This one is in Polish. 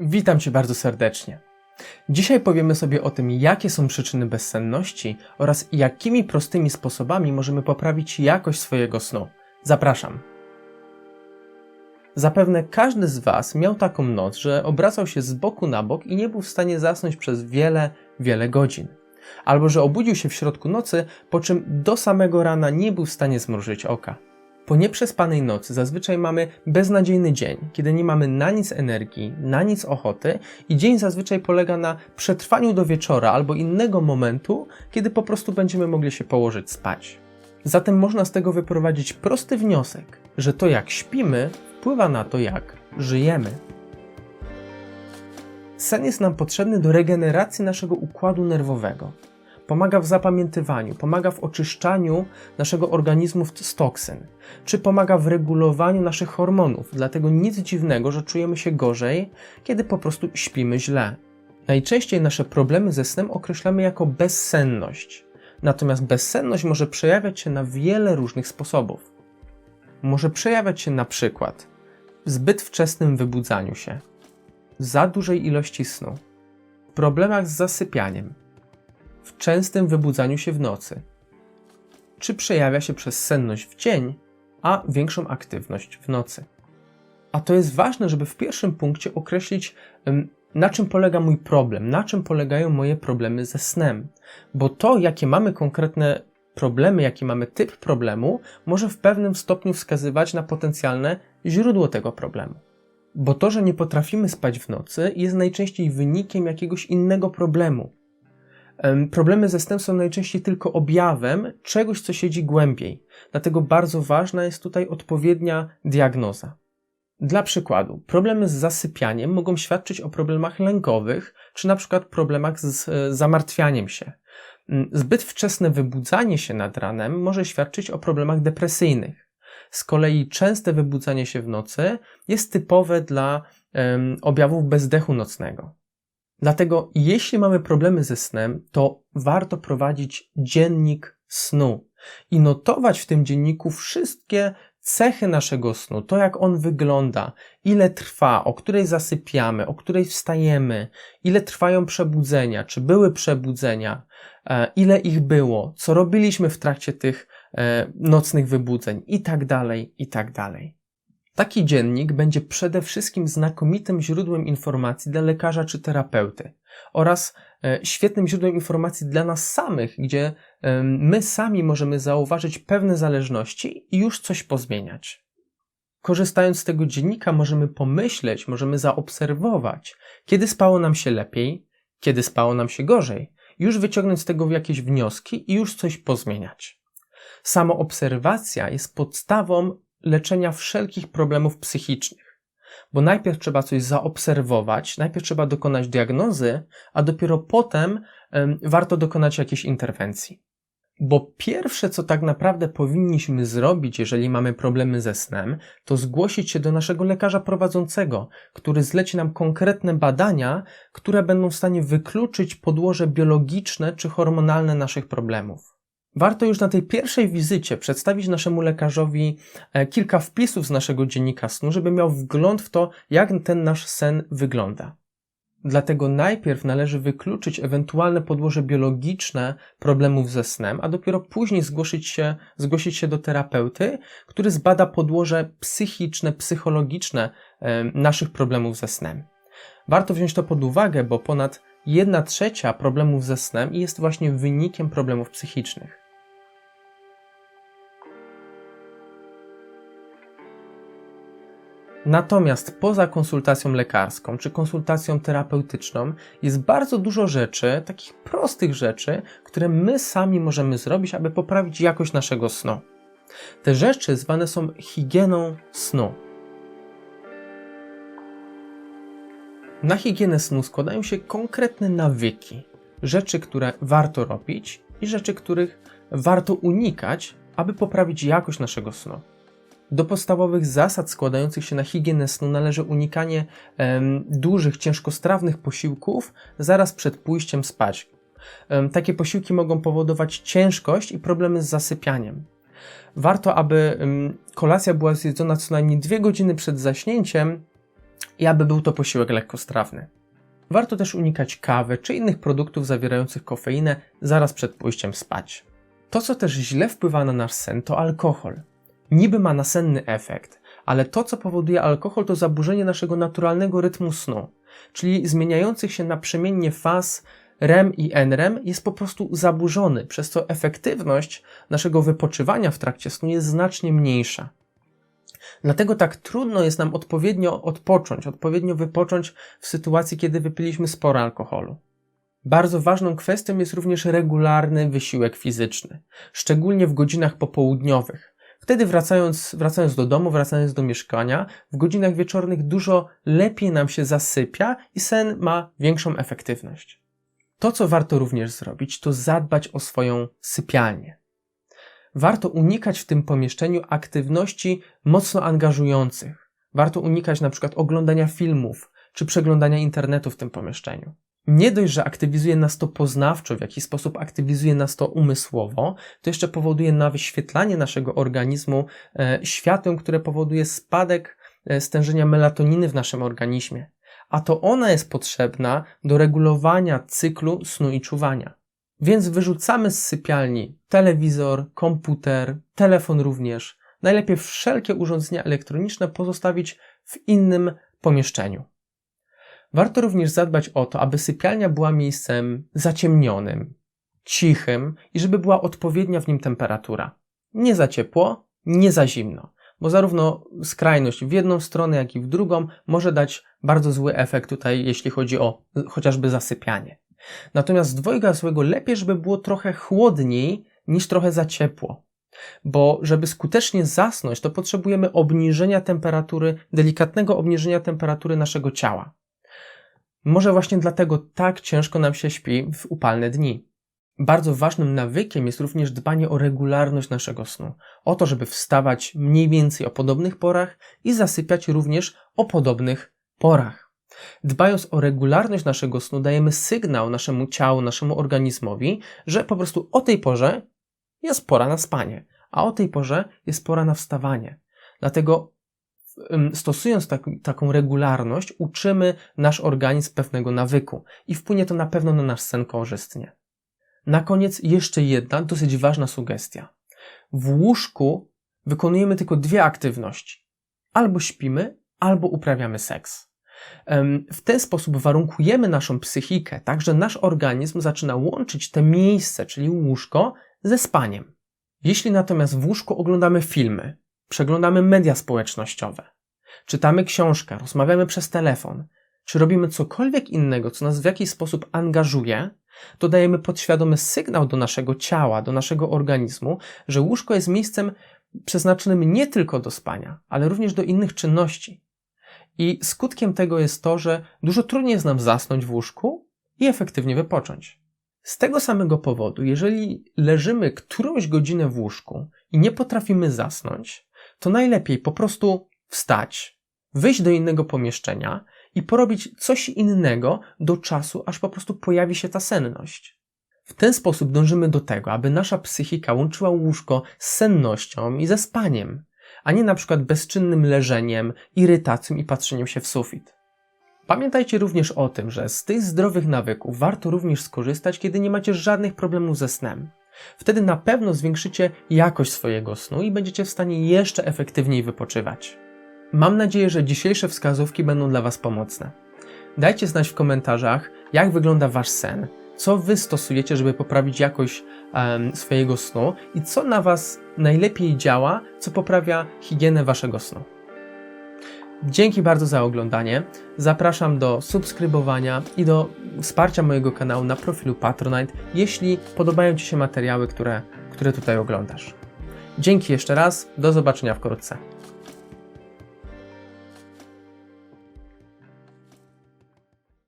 Witam Cię bardzo serdecznie. Dzisiaj powiemy sobie o tym, jakie są przyczyny bezsenności oraz jakimi prostymi sposobami możemy poprawić jakość swojego snu. Zapraszam. Zapewne każdy z Was miał taką noc, że obracał się z boku na bok i nie był w stanie zasnąć przez wiele, wiele godzin. Albo że obudził się w środku nocy, po czym do samego rana nie był w stanie zmrużyć oka. Po nieprzespanej nocy zazwyczaj mamy beznadziejny dzień, kiedy nie mamy na nic energii, na nic ochoty i dzień zazwyczaj polega na przetrwaniu do wieczora albo innego momentu, kiedy po prostu będziemy mogli się położyć spać. Zatem można z tego wyprowadzić prosty wniosek, że to jak śpimy wpływa na to jak żyjemy. Sen jest nam potrzebny do regeneracji naszego układu nerwowego. Pomaga w zapamiętywaniu, pomaga w oczyszczaniu naszego organizmu z toksyn, czy pomaga w regulowaniu naszych hormonów. Dlatego nic dziwnego, że czujemy się gorzej, kiedy po prostu śpimy źle. Najczęściej nasze problemy ze snem określamy jako bezsenność. Natomiast bezsenność może przejawiać się na wiele różnych sposobów. Może przejawiać się na przykład w zbyt wczesnym wybudzaniu się, za dużej ilości snu, problemach z zasypianiem, w częstym wybudzaniu się w nocy, czy przejawia się przez senność w dzień, a większą aktywność w nocy. A to jest ważne, żeby w pierwszym punkcie określić, na czym polega mój problem, na czym polegają moje problemy ze snem, bo to, jakie mamy konkretne problemy, jaki mamy typ problemu, może w pewnym stopniu wskazywać na potencjalne źródło tego problemu. Bo to, że nie potrafimy spać w nocy, jest najczęściej wynikiem jakiegoś innego problemu. Em, Problemy ze snem są najczęściej tylko objawem czegoś, co siedzi głębiej. Dlatego bardzo ważna jest tutaj odpowiednia diagnoza. Dla przykładu, problemy z zasypianiem mogą świadczyć o problemach lękowych, czy na przykład problemach z zamartwianiem się. Zbyt wczesne wybudzanie się nad ranem może świadczyć o problemach depresyjnych. Z kolei częste wybudzanie się w nocy jest typowe dla em, objawów bezdechu nocnego. Dlatego, jeśli mamy problemy ze snem, to warto prowadzić dziennik snu i notować w tym dzienniku wszystkie cechy naszego snu, to jak on wygląda, ile trwa, o której zasypiamy, o której wstajemy, ile trwają przebudzenia, czy były przebudzenia, e, ile ich było, co robiliśmy w trakcie tych e, nocnych wybudzeń i tak dalej, i tak dalej. Taki dziennik będzie przede wszystkim znakomitym źródłem informacji dla lekarza czy terapeuty oraz e, świetnym źródłem informacji dla nas samych, gdzie e, my sami możemy zauważyć pewne zależności i już coś pozmieniać. Korzystając z tego dziennika, możemy pomyśleć, możemy zaobserwować, kiedy spało nam się lepiej, kiedy spało nam się gorzej, już wyciągnąć z tego jakieś wnioski i już coś pozmieniać. Samoobserwacja jest podstawą leczenia wszelkich problemów psychicznych. Bo najpierw trzeba coś zaobserwować, najpierw trzeba dokonać diagnozy, a dopiero potem em, warto dokonać jakiejś interwencji. Bo pierwsze, co tak naprawdę powinniśmy zrobić, jeżeli mamy problemy ze snem, to zgłosić się do naszego lekarza prowadzącego, który zleci nam konkretne badania, które będą w stanie wykluczyć podłoże biologiczne czy hormonalne naszych problemów. Warto już na tej pierwszej wizycie przedstawić naszemu lekarzowi e, kilka wpisów z naszego dziennika snu, żeby miał wgląd w to, jak ten nasz sen wygląda. Dlatego najpierw należy wykluczyć ewentualne podłoże biologiczne problemów ze snem, a dopiero później zgłosić się, zgłosić się do terapeuty, który zbada podłoże psychiczne, psychologiczne e, naszych problemów ze snem. Warto wziąć to pod uwagę, bo ponad 1 trzecia problemów ze snem jest właśnie wynikiem problemów psychicznych. Natomiast poza konsultacją lekarską czy konsultacją terapeutyczną jest bardzo dużo rzeczy, takich prostych rzeczy, które my sami możemy zrobić, aby poprawić jakość naszego snu. Te rzeczy zwane są higieną snu. Na higienę snu składają się konkretne nawyki, rzeczy, które warto robić i rzeczy, których warto unikać, aby poprawić jakość naszego snu. Do podstawowych zasad składających się na higienę snu należy unikanie em, dużych, ciężkostrawnych posiłków zaraz przed pójściem spać. Em, takie posiłki mogą powodować ciężkość i problemy z zasypianiem. Warto, aby em, kolacja była zjedzona co najmniej 2 godziny przed zaśnięciem i aby był to posiłek lekkostrawny. Warto też unikać kawy czy innych produktów zawierających kofeinę zaraz przed pójściem spać. To, co też źle wpływa na nasz sen, to alkohol. Niby ma nasenny efekt, ale to, co powoduje alkohol, to zaburzenie naszego naturalnego rytmu snu, czyli zmieniających się naprzemiennie faz REM i NREM jest po prostu zaburzony, przez co efektywność naszego wypoczywania w trakcie snu jest znacznie mniejsza. Dlatego tak trudno jest nam odpowiednio odpocząć, odpowiednio wypocząć w sytuacji, kiedy wypiliśmy sporo alkoholu. Bardzo ważną kwestią jest również regularny wysiłek fizyczny, szczególnie w godzinach popołudniowych. Wtedy wracając, wracając do domu, wracając do mieszkania, w godzinach wieczornych dużo lepiej nam się zasypia i sen ma większą efektywność. To, co warto również zrobić, to zadbać o swoją sypialnię. Warto unikać w tym pomieszczeniu aktywności mocno angażujących. Warto unikać na przykład oglądania filmów czy przeglądania internetu w tym pomieszczeniu. Nie dość, że aktywizuje nas to poznawczo, w jakiś sposób aktywizuje nas to umysłowo, to jeszcze powoduje na wyświetlanie naszego organizmu e, które powoduje spadek e, stężenia melatoniny w naszym organizmie. A to ona jest potrzebna do regulowania cyklu snu i czuwania. Więc wyrzucamy z sypialni telewizor, komputer, telefon również. Najlepiej wszelkie urządzenia elektroniczne pozostawić w innym pomieszczeniu. Warto również zadbać o to, aby sypialnia była miejscem zaciemnionym, cichym i żeby była odpowiednia w nim temperatura. Nie za ciepło, nie za zimno, bo zarówno skrajność w jedną stronę, jak i w drugą może dać bardzo zły efekt tutaj, jeśli chodzi o chociażby zasypianie. Natomiast dwojga złego lepiej, żeby było trochę chłodniej niż trochę za ciepło. Bo żeby skutecznie zasnąć, to potrzebujemy obniżenia temperatury, delikatnego obniżenia temperatury naszego ciała. Może właśnie dlatego tak ciężko nam się śpi w upalne dni. Bardzo ważnym nawykiem jest również dbanie o regularność naszego snu. O to, żeby wstawać mniej więcej o podobnych porach i zasypiać również o podobnych porach. Dbając o regularność naszego snu, dajemy sygnał naszemu ciału, naszemu organizmowi, że po prostu o tej porze jest pora na spanie, a o tej porze jest pora na wstawanie. Dlatego stosując tak, taką regularność, uczymy nasz organizm pewnego nawyku i wpłynie to na pewno na nasz sen korzystnie. Na koniec jeszcze jedna dosyć ważna sugestia. W łóżku wykonujemy tylko dwie aktywności. Albo śpimy, albo uprawiamy seks. W ten sposób warunkujemy naszą psychikę, tak że nasz organizm zaczyna łączyć te miejsce, czyli łóżko, ze spaniem. Jeśli natomiast w łóżku oglądamy filmy, przeglądamy media społecznościowe, czytamy książkę, rozmawiamy przez telefon, czy robimy cokolwiek innego, co nas w jakiś sposób angażuje, to dajemy podświadomy sygnał do naszego ciała, do naszego organizmu, że łóżko jest miejscem przeznaczonym nie tylko do spania, ale również do innych czynności. I skutkiem tego jest to, że dużo trudniej jest nam zasnąć w łóżku i efektywnie wypocząć. Z tego samego powodu, jeżeli leżymy którąś godzinę w łóżku i nie potrafimy zasnąć, to najlepiej po prostu wstać, wyjść do innego pomieszczenia i porobić coś innego do czasu, aż po prostu pojawi się ta senność. W ten sposób dążymy do tego, aby nasza psychika łączyła łóżko z sennością i ze spaniem, a nie na przykład bezczynnym leżeniem, irytacją i patrzeniem się w sufit. Pamiętajcie również o tym, że z tych zdrowych nawyków warto również skorzystać, kiedy nie macie żadnych problemów ze snem. Wtedy na pewno zwiększycie jakość swojego snu i będziecie w stanie jeszcze efektywniej wypoczywać. Mam nadzieję, że dzisiejsze wskazówki będą dla Was pomocne. Dajcie znać w komentarzach, jak wygląda Wasz sen, co Wy stosujecie, żeby poprawić jakość um, swojego snu i co na Was najlepiej działa, co poprawia higienę Waszego snu. Dzięki bardzo za oglądanie. Zapraszam do subskrybowania i do wsparcia mojego kanału na profilu Patronite, jeśli podobają Ci się materiały, które, które tutaj oglądasz. Dzięki jeszcze raz, do zobaczenia wkrótce.